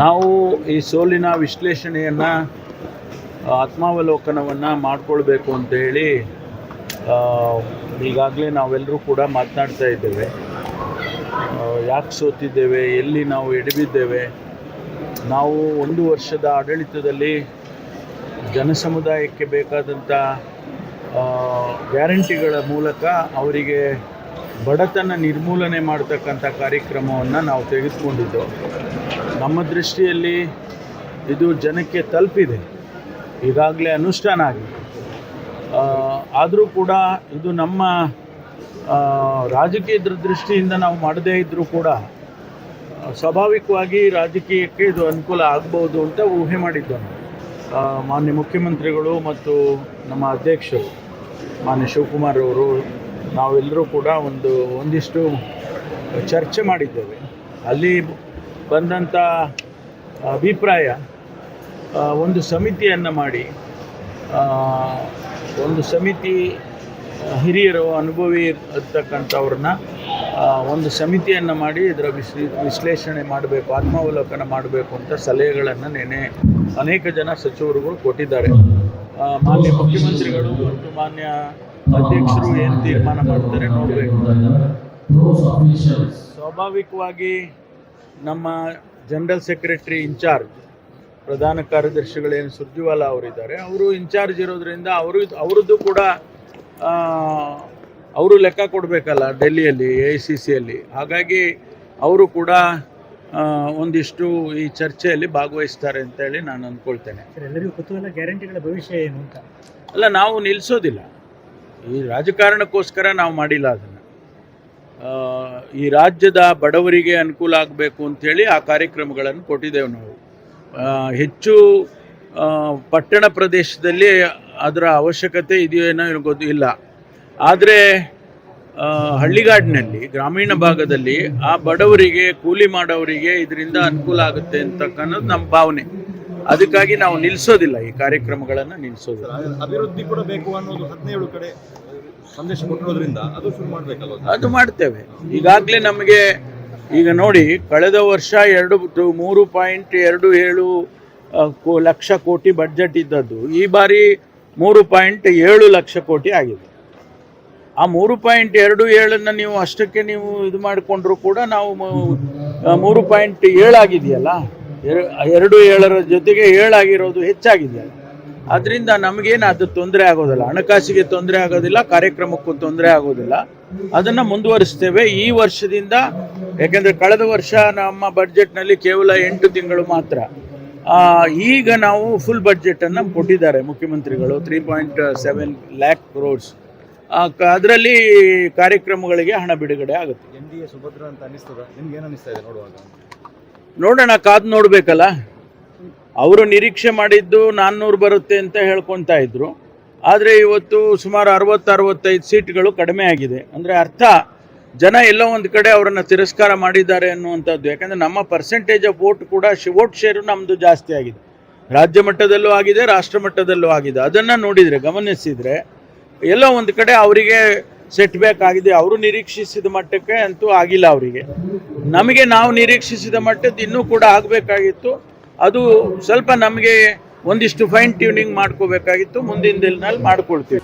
ನಾವು ಈ ಸೋಲಿನ ವಿಶ್ಲೇಷಣೆಯನ್ನು ಆತ್ಮಾವಲೋಕನವನ್ನು ಮಾಡಿಕೊಳ್ಬೇಕು ಅಂತೇಳಿ ಈಗಾಗಲೇ ನಾವೆಲ್ಲರೂ ಕೂಡ ಮಾತನಾಡ್ತಾ ಇದ್ದೇವೆ. ಯಾಕೆ ಸೋತಿದ್ದೇವೆ, ಎಲ್ಲಿ ನಾವು ಎಡವಿದ್ದೇವೆ? ನಾವು ಒಂದು ವರ್ಷದ ಆಡಳಿತದಲ್ಲಿ ಜನಸಮುದಾಯಕ್ಕೆ ಬೇಕಾದಂಥ ಗ್ಯಾರಂಟಿಗಳ ಮೂಲಕ ಅವರಿಗೆ ಬಡತನ ನಿರ್ಮೂಲನೆ ಮಾಡ್ತಕ್ಕಂಥ ಕಾರ್ಯಕ್ರಮವನ್ನು ನಾವು ತೆಗೆದುಕೊಂಡಿದ್ದು ನಮ್ಮ ದೃಷ್ಟಿಯಲ್ಲಿ ಇದು ಜನಕ್ಕೆ ತಲುಪಿದೆ ಈಗಾಗಲೇ ಅನುಷ್ಠಾನ ಆಗಿದೆ. ಆದರೂ ಕೂಡ ಇದು ನಮ್ಮ ಆ, ರಾಜಕೀಯದ ದೃಷ್ಟಿಯಿಂದ ನಾವು ಮಾಡದೇ ಇದ್ದರೂ ಕೂಡ ಸ್ವಾಭಾವಿಕವಾಗಿ ರಾಜಕೀಯಕ್ಕೆ ಇದು ಅನುಕೂಲ ಆಗ್ಬೋದು ಅಂತ ಊಹೆ ಮಾಡಿದ್ದು ಮಾನ್ಯ ಮುಖ್ಯಮಂತ್ರಿಗಳು ಮತ್ತು ನಮ್ಮ ಅಧ್ಯಕ್ಷರು ಮಾನ್ಯ ಶಿವಕುಮಾರ್ ಅವರು ನಾವೆಲ್ಲರೂ ಕೂಡ ಒಂದು ಒಂದಿಷ್ಟು ಚರ್ಚೆ ಮಾಡಿದ್ದೇವೆ. ಅಲ್ಲಿ ಬಂದಂಥ ಅಭಿಪ್ರಾಯ ಒಂದು ಸಮಿತಿಯನ್ನು ಮಾಡಿ ಒಂದು ಸಮಿತಿ ಹಿರಿಯರು ಅನುಭವಿ ಇರ್ತಕ್ಕಂಥವ್ರನ್ನ ಒಂದು ಸಮಿತಿಯನ್ನು ಮಾಡಿ ಇದರ ವಿಶ್ಲೇ, ವಿಶ್ಲೇಷಣೆ ಮಾಡಬೇಕು, ಆತ್ಮಾವಲೋಕನ ಮಾಡಬೇಕು ಅಂತ ಸಲಹೆಗಳನ್ನು ನೆನೆ ಅನೇಕ ಜನ ಸಚಿವರುಗಳು ಕೊಟ್ಟಿದ್ದಾರೆ. ಮಾನ್ಯ ಮುಖ್ಯಮಂತ್ರಿಗಳು ಮತ್ತು ಮಾನ್ಯ ಅಧ್ಯಕ್ಷರು ಏನು ತೀರ್ಮಾನ ಮಾಡ್ತಾರೆ ನೋಡಬೇಕು ಸ್ವಾಭಾವಿಕವಾಗಿ ನಮ್ಮ ಜನರಲ್ ಸೆಕ್ರೆಟರಿ ಇನ್ಚಾರ್ಜ್ ಪ್ರಧಾನ ಕಾರ್ಯದರ್ಶಿಗಳೇನು ಸುರ್ಜಿವಾಲಾ ಅವರಿದ್ದಾರೆ ಅವರು ಇನ್ಚಾರ್ಜ್ ಇರೋದ್ರಿಂದ ಅವರು ಅವರದ್ದು ಕೂಡ ಆ, ಅವರು ಲೆಕ್ಕ ಕೊಡಬೇಕಲ್ಲ ಡೆಲ್ಲಿಯಲ್ಲಿ ಎ ಐ ಸಿ ಸಿಯಲ್ಲಿ. ಹಾಗಾಗಿ ಅವರು ಕೂಡ ಒಂದಿಷ್ಟು ಈ ಚರ್ಚೆಯಲ್ಲಿ ಭಾಗವಹಿಸ್ತಾರೆ ಅಂತೇಳಿ ನಾನು ಅಂದ್ಕೊಳ್ತೇನೆ. ಸರ್ ಎಲ್ಲರಿಗೂ ಕುತೂಹಲ ಗ್ಯಾರಂಟಿಗಳ ಭವಿಷ್ಯ ಏನು ಅಂತ? ಅಲ್ಲ ನಾವು ನಿಲ್ಲಿಸೋದಿಲ್ಲ ಈ ರಾಜಕಾರಣಕ್ಕೋಸ್ಕರ ನಾವು ಮಾಡಿಲ್ಲ ಅದನ್ನು. ಈ ರಾಜ್ಯದ ಬಡವರಿಗೆ ಅನುಕೂಲ ಆಗಬೇಕು ಅಂಥೇಳಿ ಆ ಕಾರ್ಯಕ್ರಮಗಳನ್ನು ಕೊಟ್ಟಿದ್ದೇವೆ ನಾವು. ಹೆಚ್ಚು ಪಟ್ಟಣ ಪ್ರದೇಶದಲ್ಲಿ ಅದರ ಅವಶ್ಯಕತೆ ಇದೆಯೇನೋ ಗೊತ್ತು ಇಲ್ಲ. ಆದರೆ ಹಳ್ಳಿಗಾಡಿನಲ್ಲಿ, ಗ್ರಾಮೀಣ ಭಾಗದಲ್ಲಿ ಆ ಬಡವರಿಗೆ, ಕೂಲಿ ಮಾಡೋರಿಗೆ ಇದರಿಂದ ಅನುಕೂಲ ಆಗುತ್ತೆ ಅಂತಕ್ಕನ್ನೋದು ನಮ್ಮ ಭಾವನೆ. ಅದಕ್ಕಾಗಿ ನಾವು ನಿಲ್ಲಿಸೋದಿಲ್ಲ ಈ ಕಾರ್ಯಕ್ರಮಗಳನ್ನು ನಿಲ್ಲಿಸೋದಿಲ್ಲ ಅಭಿವೃದ್ಧಿ ಕೂಡ ಬೇಕು ಅನ್ನೋದು ಹದಿನೇಳು ಕಡೆ ಸಂದೇಶ ಕೊಟ್ಟಿರೋದ್ರಿಂದ ಅದು ಶುರು ಮಾಡ್ಬೇಕಲ್ಲ ಅದು ಮಾಡ್ತೇವೆ. ಈಗಾಗಲೇ ನಮಗೆ ಈಗ ನೋಡಿ ಕಳೆದ ವರ್ಷ ಎರಡು ಮೂರು ಪಾಯಿಂಟ್ ಎರಡು ಏಳು ಲಕ್ಷ ಕೋಟಿ ಬಡ್ಜೆಟ್ ಇದ್ದದ್ದು. ಈ ಬಾರಿ ಮೂರು ಪಾಯಿಂಟ್ ಏಳು ಲಕ್ಷ ಕೋಟಿ ಆಗಿದೆ. ಆ ಮೂರು ಪಾಯಿಂಟ್ ಎರಡು ಏಳನ್ನು ನೀವು ಅಷ್ಟಕ್ಕೆ ನೀವು ಇದು ಮಾಡಿಕೊಂಡ್ರು ಕೂಡ ನಾವು ಮೂರು ಪಾಯಿಂಟ್ ಏಳಾಗಿದೆಯಲ್ಲ? ಎರಡು ಏಳರ ಜೊತೆಗೆ ಏಳಾಗಿರೋದು ಹೆಚ್ಚಾಗಿದೆ. ಅದರಿಂದ ನಮಗೇನು ಅದು ತೊಂದರೆ ಆಗೋದಿಲ್ಲ. ಹಣಕಾಸಿಗೆ ತೊಂದರೆ ಆಗೋದಿಲ್ಲ, ಕಾರ್ಯಕ್ರಮಕ್ಕೂ ತೊಂದರೆ ಆಗೋದಿಲ್ಲ. ಅದನ್ನು ಮುಂದುವರಿಸ್ತೇವೆ. ಈ ವರ್ಷದಿಂದ, ಯಾಕೆಂದರೆ ಕಳೆದ ವರ್ಷ ನಮ್ಮ ಬಡ್ಜೆಟ್ನಲ್ಲಿ ಕೇವಲ ಎಂಟು ತಿಂಗಳು ಮಾತ್ರ. ಈಗ ನಾವು ಫುಲ್ ಬಡ್ಜೆಟನ್ನು ಕೊಟ್ಟಿದ್ದಾರೆ ಮುಖ್ಯಮಂತ್ರಿಗಳು. Three point seven lakh crores ಅದರಲ್ಲಿ ಕಾರ್ಯಕ್ರಮಗಳಿಗೆ ಹಣ ಬಿಡುಗಡೆ ಆಗುತ್ತೆ. ಎನ್ ಡಿ ಎ ಸುಭದ್ರ ಅಂತ ಅನಿಸ್ತದ ನಿಮ್ಗೆ ಏನು ಅನಿಸ್ತಾ ಇದೆ ನೋಡುವಾಗ? ನೋಡೋಣ, ಕಾದು ನೋಡಬೇಕಲ್ಲ. ಅವರು ನಿರೀಕ್ಷೆ ಮಾಡಿದ್ದು ನಾನ್ನೂರು ಬರುತ್ತೆ ಅಂತ ಹೇಳ್ಕೊತಾ ಇದ್ರು. ಆದರೆ ಇವತ್ತು ಸುಮಾರು ಅರವತ್ತು ಅರವತ್ತೈದು ಸೀಟ್ಗಳು ಕಡಿಮೆ ಆಗಿದೆ. ಅಂದರೆ ಅರ್ಥ, ಜನ ಎಲ್ಲೋ ಒಂದು ಕಡೆ ಅವರನ್ನು ತಿರಸ್ಕಾರ ಮಾಡಿದ್ದಾರೆ ಅನ್ನುವಂಥದ್ದು. ಯಾಕಂದರೆ ನಮ್ಮ ಪರ್ಸೆಂಟೇಜ್ ಆಫ್ ವೋಟ್ ಕೂಡ ವೋಟ್ ಶೇರು ನಮ್ಮದು ಜಾಸ್ತಿ ಆಗಿದೆ. ರಾಜ್ಯ ಮಟ್ಟದಲ್ಲೂ ಆಗಿದೆ, ರಾಷ್ಟ್ರ ಮಟ್ಟದಲ್ಲೂ ಆಗಿದೆ. ಅದನ್ನು ನೋಡಿದರೆ, ಗಮನಿಸಿದರೆ, ಎಲ್ಲೋ ಒಂದು ಕಡೆ ಅವರಿಗೆ ಸೆಟ್ ಬ್ಯಾಕ್ ಆಗಿದೆ. ಅವರು ನಿರೀಕ್ಷಿಸಿದ ಮಟ್ಟಕ್ಕೆ ಅಂತೂ ಆಗಿಲ್ಲ ಅವರಿಗೆ. ನಮಗೆ ನಾವು ನಿರೀಕ್ಷಿಸಿದ ಮಟ್ಟದ್ದು ಇನ್ನೂ ಕೂಡ ಆಗಬೇಕಾಗಿತ್ತು. ಅದು ಸ್ವಲ್ಪ ನಮಗೆ ಒಂದಿಷ್ಟು ಫೈನ್ ಟ್ಯೂನಿಂಗ್ ಮಾಡ್ಕೋಬೇಕಾಗಿತ್ತು. ಮುಂದಿನ ದಿನದಲ್ಲಿ ಮಾಡ್ಕೊಳ್ತೀವಿ.